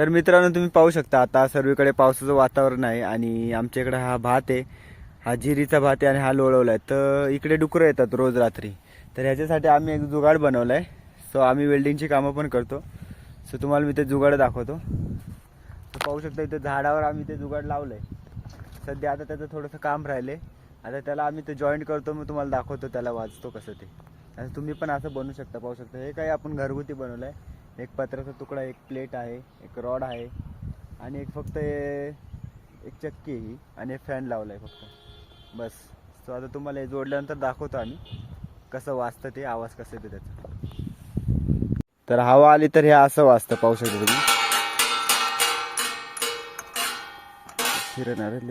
तर मित्रांनो तुम्ही पाहू शकता आता सर्वीकडे पावसाचं वातावरण आहे आणि आमच्या इकडे हा भात आहे. हा जिरीचा भात आहे आणि हा लोळवला आहे तर इकडे डुकरं येतात रोज रात्री. तर ह्याच्यासाठी आम्ही एक जुगाड बनवला आहे सो आम्ही वेल्डिंगची कामं पण करतो. सो तुम्हाला मी ते जुगाड दाखवतो. सो पाहू शकता इथे झाडावर आम्ही ते जुगाड लावलं आहे सध्या आता त्याचं थोडंसं काम राहिलं आहे आता त्याला आम्ही ते जॉईंट करतो मग तुम्हाला दाखवतो त्याला वाचतो कसं ते. आणि तुम्ही पण असं बनवू शकता पाहू शकता. हे काही आपण घरगुती बनवलं आहे एक पत्र्याचा तुकडा एक प्लेट आहे एक रॉड आहे आणि एक फक्त एक चक्की ही आणि एक फॅन लावला आहे फक्त. बस. सो आता तुम्हाला हे जोडल्यानंतर दाखवतो आम्ही कसं वाजतं ते आवाज कसं येतो त्याचा. तर हवा आली तर हे असं वाजतं पाहू तुम्ही. फिरणार आहे